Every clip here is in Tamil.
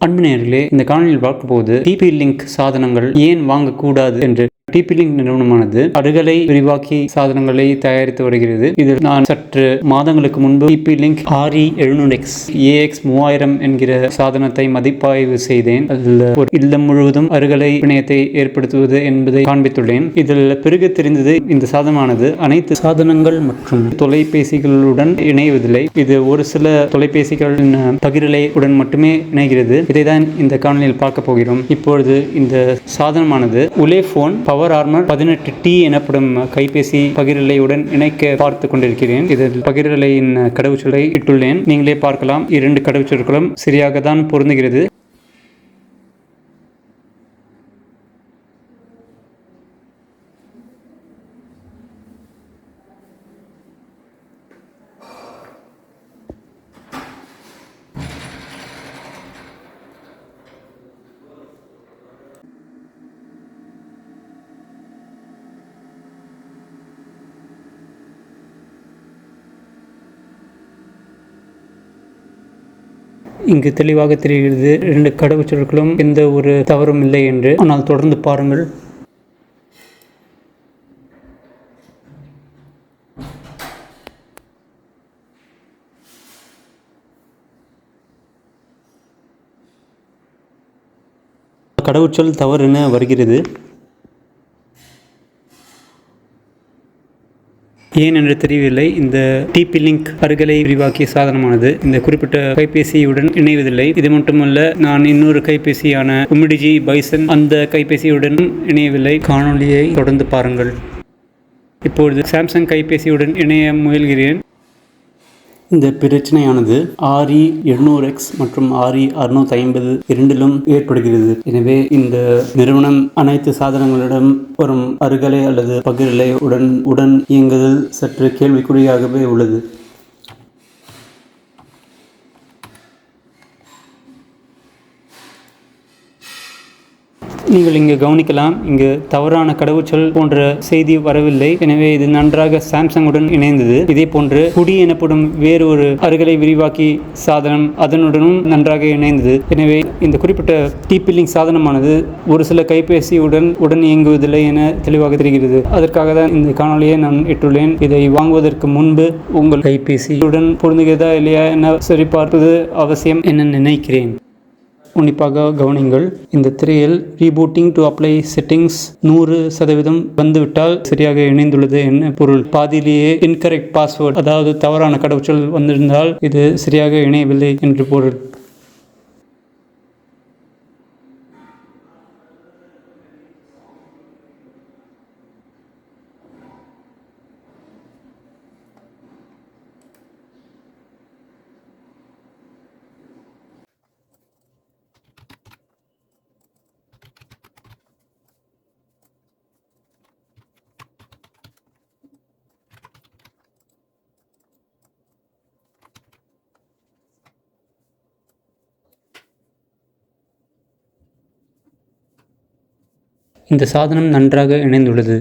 அன்பு நேர்களே இந்த காணொலியில் பார்க்கும்போது டிபி லிங்க் சாதனங்கள் ஏன் வாங்கக்கூடாது என்று டிபி நிறுவனமானது அருகலை விரிவாக்கி சாதனங்களை தயாரித்து வருகிறது. இதில் நான் சற்று மாதங்களுக்கு முன்பு டிபி லிங்க் ஆர்இ எழுநூறு எக்ஸ் ஏஎக்ஸ் மூவாயிரம் என்கிற சாதனத்தை மதிப்பாய்வு செய்தேன். அதில் ஒரு இல்லம் முழுவதும் அருகலை பிணையத்தை ஏற்படுத்துவது என்பதை காண்பித்துள்ளேன். இதில் பிறகு தெரிந்தது இந்த சாதனமானது. அனைத்து சாதனங்கள் மற்றும் தொலைபேசிகளுடன் இணைவதில்லை. இது ஒரு சில தொலைபேசிகளின் பகிரலை உடன் மட்டுமே இணைகிறது. இதைதான் இந்த காணொலியில் பார்க்க போகிறோம். இப்பொழுது இந்த சாதனமானது உலே போன் பவர் ஆர்மர் பதினெட்டு டி எனப்படும் கைபேசி பகிரலையுடன் இணைக்க பார்த்து கொண்டிருக்கிறேன். இதில் பகிரலையின் கடவுச்சொலை இட்டுள்ளேன். நீங்களே பார்க்கலாம். இரண்டு கடவுச்சொற்களும் சரியாக தான் பொருந்துகிறது. இங்கு தெளிவாக தெரிகிறது இரண்டு கடவுச்சொற்களும் எந்த ஒரு தவறும் இல்லை என்று. ஆனால் தொடர்ந்து பாருங்கள். கடவுச்சொல் தவறுன வருகிறது. ஏன் என்று தெரியவில்லை. இந்த டிபி லிங்க் அருகலை விரிவாக்கிய சாதனமானது இந்த குறிப்பிட்ட கைபேசியுடன் இணைவதில்லை. இது மட்டுமல்ல நான் இன்னொரு கைபேசியான உமிடிஜி பைசன் அந்த கைபேசியுடன் இணையவில்லை. காணொலியை தொடர்ந்து பாருங்கள். இப்பொழுது சாம்சங் கைபேசியுடன் இணைய முயல்கிறேன். இந்த பிரச்சனையானது ஆர்இ எழுநூறு எக்ஸ் மற்றும் ஆர்இ அறுநூத்தி ஐம்பது இரண்டிலும் ஏற்படுகிறது. எனவே இந்த நிறுவனம் அனைத்து சாதனங்களிடம் வரும் அருகலை அல்லது பகிரலை உடன் உடன் இயங்குதல் சற்று கேள்விக்குறியாகவே உள்ளது. நீங்கள் இங்கு கவனிக்கலாம் இங்கு தவறான கடவுச்சொல் போன்ற செய்தி வரவில்லை. எனவே இது நன்றாக சாம்சங்குடன் இணைந்தது. இதே போன்று குடி எனப்படும் வேறு ஒரு அருகலை விரிவாக்கி சாதனம் அதனுடனும் நன்றாக இணைந்தது. எனவே இந்த குறிப்பிட்ட டீப்பில்லிங் சாதனமானது ஒரு சில கைபேசியுடன் உடன் இயங்குவதில்லை என தெளிவாக தெரிகிறது. அதற்காக தான் இந்த காணொலியை நான் இட்டுள்ளேன். இதை வாங்குவதற்கு முன்பு உங்கள் கைபேசியுடன் பொருந்துகிறதா இல்லையா என சரிபார்ப்பது அவசியம் என நினைக்கிறேன். உன்னிப்பாக கவனிங்கள் இந்த திரையில் ரீபூட்டிங் டு அப்ளை செட்டிங்ஸ் நூறு சதவீதம் வந்துவிட்டால் சரியாக இணைந்துள்ளது என்ன பொருள். பாதியிலேயே இன்கரெக்ட் பாஸ்வேர்டு அதாவது தவறான கடவுச்சொல் வந்திருந்தால் இது சரியாக இணையவில்லை என்று பொருள். இந்த சாதனம் நன்றாக இணைந்துள்ளது.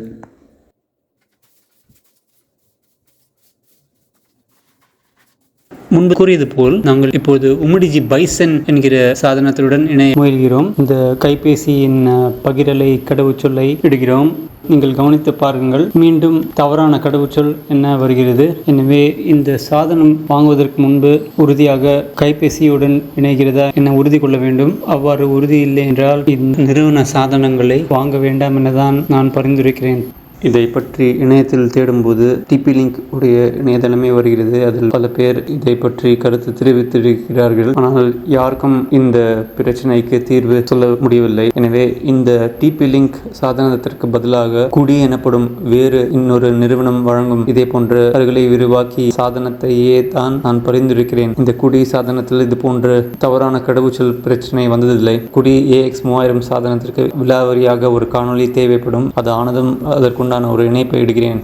முன்பு கூறியது போல் நாங்கள் இப்போது உமிடிஜி பைசன் என்கிற சாதனத்துடன் இணைய முயல்கிறோம். இந்த கைபேசியின் பகிரலை கடவுச்சொல்லை இடுகிறோம். நீங்கள் கவனித்து பாருங்கள். மீண்டும் தவறான கடவுச்சொல் என்ன வருகிறது? எனவே இந்த சாதனம் வாங்குவதற்கு முன்பு உறுதியாக கைபேசியுடன் இணைகிறதா என உறுதி கொள்ள வேண்டும். அவ்வாறு உறுதி இல்லை என்றால் இந்த நிறுவன சாதனங்களை வாங்க வேண்டாம் எனதான் நான் பரிந்துரைக்கிறேன். இதை பற்றி இணையத்தில் தேடும்போது டிபி லிங்க் உடைய இணையதளமே வருகிறது. அதில் பல பேர் இதை பற்றி கருத்து தெரிவித்திருக்கிறார்கள். ஆனால் யாருக்கும் இந்த பிரச்சனைக்கு தீர்வு சொல்ல முடியவில்லை. எனவே இந்த டிபி லிங்க் சாதனத்திற்கு பதிலாக குடி எனப்படும் வேறு இன்னொரு நிறுவனம் வழங்கும் இதே போன்ற அவர்களை விரிவாக்கி சாதனத்தையே தான் நான் பரிந்துரைக்கிறேன். இந்த குடி சாதனத்தில் இது போன்ற தவறான கடவுச்சொல் பிரச்சனை வந்ததில்லை. குடி ஏஎக்ஸ் மூவாயிரம் சாதனத்திற்கு விழாவரியாக ஒரு காணொளி தேவைப்படும். அது ஆனதும் அதற்குண்டான ஒரு இணைப்பை இடுகிறேன்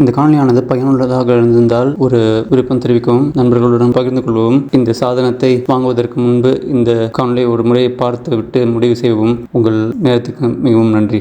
இந்த காணொலியானது பயனுள்ளதாக இருந்திருந்தால் ஒரு விருப்பம் தெரிவிக்கவும் நண்பர்களுடன் பகிர்ந்து கொள்ளவும் இந்த சாதனத்தை வாங்குவதற்கு முன்பு இந்த காணொலியை ஒரு முறை பார்த்து விட்டு முடிவு செய்யவும் உங்கள் நேரத்துக்கு மிகவும் நன்றி.